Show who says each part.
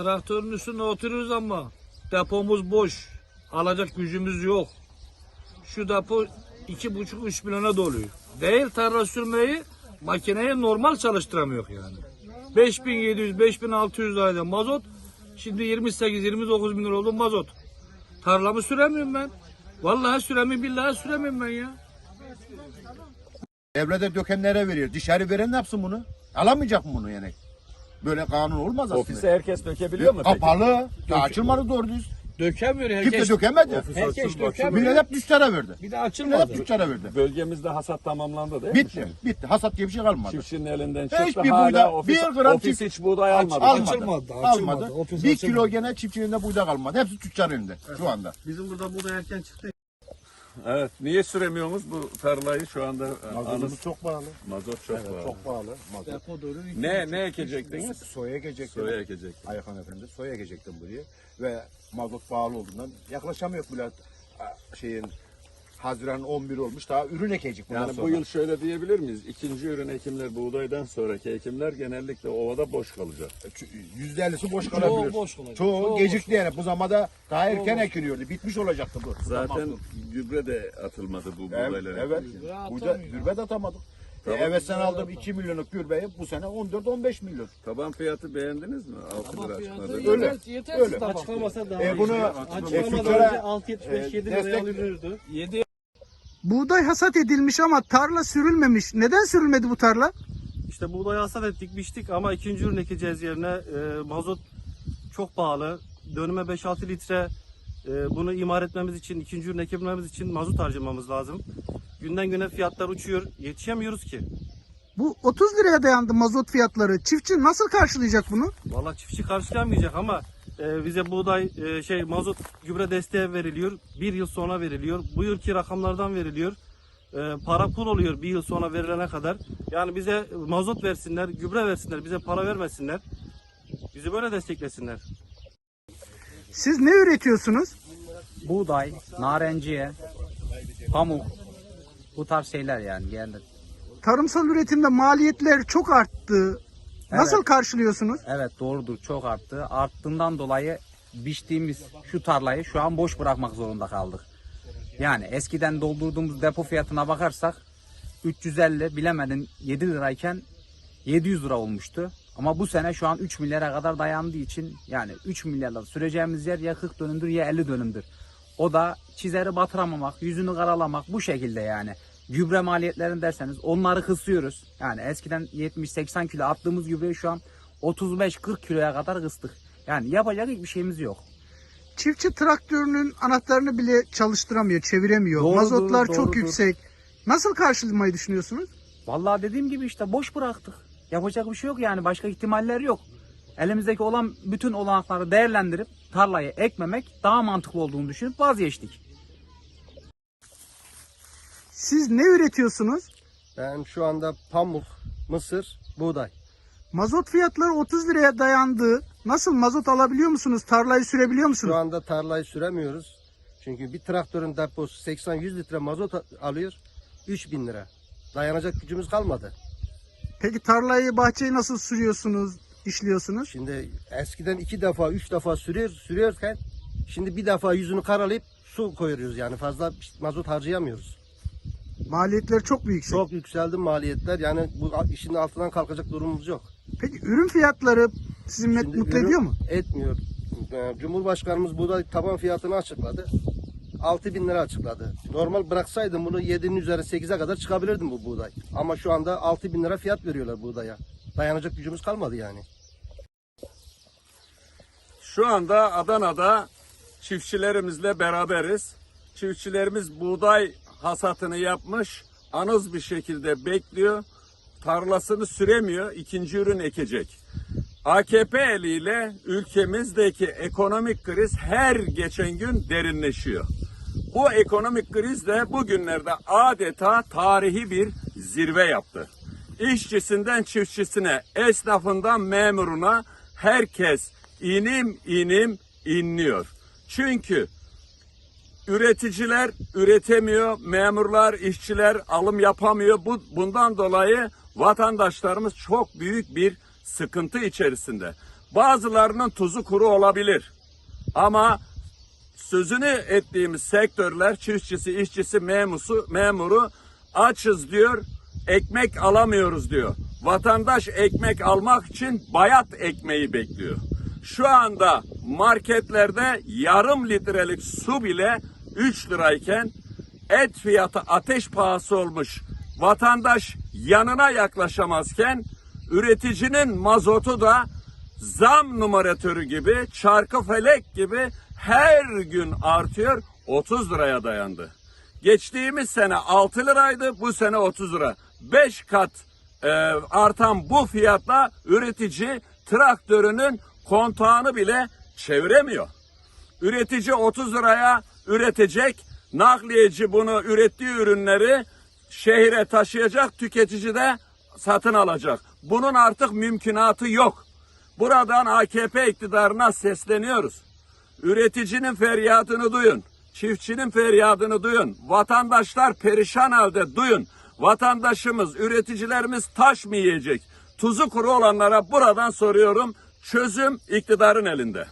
Speaker 1: Traktörün üstünde oturuyoruz ama depomuz boş. Alacak gücümüz yok. Şu depo iki buçuk üç milyona doluyor. Değil tarla sürmeyi makineyi normal çalıştıramıyor yani. 5700 5600 liraydı mazot. Şimdi 28 29 bin lira oldu mazot. Tarlamı süremiyorum ben. Vallahi süremiyorum billahi süremiyorum ben ya.
Speaker 2: Devlete dökenlere veriyor. Dışarı veren ne yapsın bunu? Alamayacak mı bunu yani? Böyle kanun olmaz aslında.
Speaker 3: Ofise herkes dökebiliyor mu peki?
Speaker 2: Kapalı. Daha açılmadı doğru düz.
Speaker 1: Dökemiyor herkes.
Speaker 2: Kimse dökemedi.
Speaker 1: Herkes
Speaker 2: Millet
Speaker 1: dökemiyor.
Speaker 2: hep tüccara verdi.
Speaker 1: Bir de
Speaker 2: Millet hep
Speaker 1: açılmadı.
Speaker 2: tüccara verdi.
Speaker 3: Bölgemizde hasat tamamlandı değil mi?
Speaker 2: Bitti. Bitti. Hasat diye bir şey kalmadı.
Speaker 3: Çiftçinin elinden
Speaker 2: Hiçbir
Speaker 3: çıktı.
Speaker 2: buğday-
Speaker 3: Hala ofis,
Speaker 2: bir gram
Speaker 3: ofis
Speaker 2: çift-
Speaker 3: hiç buğday almadı.
Speaker 2: Almadı.
Speaker 1: Açılmadı, açılmadı.
Speaker 2: Almadı.
Speaker 1: Ofis
Speaker 2: Bir
Speaker 1: açılmadı.
Speaker 2: kilo gene çiftçinin elinde buğday kalmadı. Hepsi tüccar elinde şu anda.
Speaker 4: Bizim burada buğday erken çıktı.
Speaker 3: Evet. Niye süremiyorsunuz bu tarlayı şu anda? Anız,
Speaker 2: Mazotumuz çok pahalı.
Speaker 3: mazot çok var.
Speaker 2: Çok pahalı. Mazot.
Speaker 3: Ne ne ekecektiniz?
Speaker 2: Soya ekecektim.
Speaker 3: Soya ekecek.
Speaker 2: Ayhan Efendi soya ekecektim buraya. Ve mazot pahalı olduğundan yaklaşamıyor bile a, şeyin Haziran 11 olmuş daha ürün ekecek bundan
Speaker 3: Yani
Speaker 2: sonra.
Speaker 3: bu yıl şöyle diyebilir miyiz? İkinci ürün ekimler buğdaydan sonraki ekimler genellikle ovada boş kalacak.
Speaker 2: Yüzde ellisi boş
Speaker 1: Çoğu
Speaker 2: kalabilir.
Speaker 1: boş olacak.
Speaker 2: Çoğu
Speaker 1: Çoğu
Speaker 2: gecikti yani. Bu zamanda daha erken ekiliyordu. Bitmiş olacaktı bu.
Speaker 3: Zaten
Speaker 2: Mahsul.
Speaker 3: gübre de atılmadı bu
Speaker 2: Evet,
Speaker 3: buğdaylara.
Speaker 2: evet.
Speaker 1: Gübre
Speaker 2: Burada
Speaker 1: atamıyor.
Speaker 2: gübre de atamadık.
Speaker 3: Tamam.
Speaker 2: E, evet sen aldım 2 milyonluk gübreyi bu sene 14-15 milyon.
Speaker 3: Taban fiyatı beğendiniz mi? 6 lira açıkladı.
Speaker 2: Öyle.
Speaker 1: Yeter, yetersiz
Speaker 2: Öyle.
Speaker 1: tabak.
Speaker 4: Açıklamasa daha
Speaker 2: E,
Speaker 4: iyi.
Speaker 2: bunu
Speaker 4: Açıklamadan
Speaker 2: e,
Speaker 4: önce
Speaker 2: tüccara
Speaker 4: 6.75
Speaker 2: e,
Speaker 4: 7 liraya
Speaker 2: destek-
Speaker 4: alınıyordu.
Speaker 1: Yedi
Speaker 5: Buğday hasat edilmiş ama tarla sürülmemiş. Neden sürülmedi bu tarla?
Speaker 4: İşte buğday hasat ettik biçtik ama ikinci ürün ekeceğiz yerine e, mazot çok pahalı. Dönüme 5-6 litre e, bunu imar etmemiz için, ikinci ürün ekebilmemiz için mazot harcamamız lazım. Günden güne fiyatlar uçuyor. Yetişemiyoruz ki.
Speaker 5: Bu 30 liraya dayandı mazot fiyatları. Çiftçi nasıl karşılayacak bunu?
Speaker 4: Vallahi çiftçi karşılayamayacak ama e, bize buğday e, şey mazot gübre desteği veriliyor. Bir yıl sonra veriliyor. Bu yılki rakamlardan veriliyor. E, para pul oluyor bir yıl sonra verilene kadar. Yani bize mazot versinler, gübre versinler, bize para vermesinler. Bizi böyle desteklesinler.
Speaker 5: Siz ne üretiyorsunuz?
Speaker 6: buğday, narenciye, pamuk bu tarz şeyler yani genelde.
Speaker 5: Tarımsal üretimde maliyetler çok arttı. Nasıl karşılıyorsunuz?
Speaker 6: Evet doğrudur çok arttı. Arttığından dolayı biçtiğimiz şu tarlayı şu an boş bırakmak zorunda kaldık. Yani eskiden doldurduğumuz depo fiyatına bakarsak 350 bilemedin 7 lirayken 700 lira olmuştu. Ama bu sene şu an 3 milyara kadar dayandığı için yani 3 milyarla süreceğimiz yer ya 40 dönümdür ya 50 dönümdür. O da çizeri batıramamak, yüzünü karalamak bu şekilde yani. Gübre maliyetlerini derseniz onları kısıyoruz. Yani eskiden 70-80 kilo attığımız gübreyi şu an 35-40 kiloya kadar kıstık. Yani yapacak hiçbir şeyimiz yok.
Speaker 5: Çiftçi traktörünün anahtarını bile çalıştıramıyor, çeviremiyor.
Speaker 6: Doğrudur,
Speaker 5: Mazotlar çok
Speaker 6: doğrudur.
Speaker 5: yüksek. Nasıl karşılamayı düşünüyorsunuz?
Speaker 6: Vallahi dediğim gibi işte boş bıraktık. Yapacak bir şey yok yani başka ihtimaller yok. Elimizdeki olan bütün olanakları değerlendirip tarlayı ekmemek daha mantıklı olduğunu düşünüp vazgeçtik.
Speaker 5: Siz ne üretiyorsunuz?
Speaker 7: Ben şu anda pamuk, mısır, buğday.
Speaker 5: Mazot fiyatları 30 liraya dayandı. Nasıl mazot alabiliyor musunuz? Tarlayı sürebiliyor musunuz?
Speaker 7: Şu anda tarlayı süremiyoruz. Çünkü bir traktörün deposu 80-100 litre mazot alıyor. 3000 lira. Dayanacak gücümüz kalmadı.
Speaker 5: Peki tarlayı, bahçeyi nasıl sürüyorsunuz, işliyorsunuz?
Speaker 7: Şimdi eskiden iki defa, üç defa sürüyor, sürüyorken şimdi bir defa yüzünü karalayıp su koyuyoruz yani fazla mazot harcayamıyoruz.
Speaker 5: Maliyetler çok büyük.
Speaker 7: Çok yükseldi maliyetler yani bu işin altından kalkacak durumumuz yok.
Speaker 5: Peki ürün fiyatları sizi met-
Speaker 7: Şimdi
Speaker 5: mutlu
Speaker 7: ürün
Speaker 5: ediyor mu?
Speaker 7: Etmiyor. Ee, Cumhurbaşkanımız buğday taban fiyatını açıkladı. 6 bin lira açıkladı. Normal bıraksaydım bunu 7'nin üzeri 8'e kadar çıkabilirdim bu buğday. Ama şu anda 6 bin lira fiyat veriyorlar buğdaya. Dayanacak gücümüz kalmadı yani.
Speaker 3: Şu anda Adana'da çiftçilerimizle beraberiz. Çiftçilerimiz buğday hasatını yapmış, anız bir şekilde bekliyor. Tarlasını süremiyor, ikinci ürün ekecek. AKP eliyle ülkemizdeki ekonomik kriz her geçen gün derinleşiyor. Bu ekonomik kriz de bugünlerde adeta tarihi bir zirve yaptı. İşçisinden çiftçisine, esnafından memuruna herkes inim inim inliyor. Çünkü üreticiler üretemiyor, memurlar, işçiler alım yapamıyor. Bu bundan dolayı vatandaşlarımız çok büyük bir sıkıntı içerisinde. Bazılarının tuzu kuru olabilir. Ama sözünü ettiğimiz sektörler çiftçisi, işçisi, memusu, memuru açız diyor, ekmek alamıyoruz diyor. Vatandaş ekmek almak için bayat ekmeği bekliyor. Şu anda marketlerde yarım litrelik su bile 3 lirayken et fiyatı ateş pahası olmuş. Vatandaş yanına yaklaşamazken üreticinin mazotu da zam numaratörü gibi, çarkı felek gibi her gün artıyor 30 liraya dayandı. Geçtiğimiz sene 6 liraydı, bu sene 30 lira. 5 kat e, artan bu fiyatla üretici traktörünün kontağını bile çeviremiyor. Üretici 30 liraya üretecek, nakliyeci bunu ürettiği ürünleri şehire taşıyacak, tüketici de satın alacak. Bunun artık mümkünatı yok. Buradan AKP iktidarına sesleniyoruz. Üreticinin feryadını duyun. Çiftçinin feryadını duyun. Vatandaşlar perişan halde duyun. Vatandaşımız, üreticilerimiz taş mı yiyecek? Tuzu kuru olanlara buradan soruyorum. Çözüm iktidarın elinde.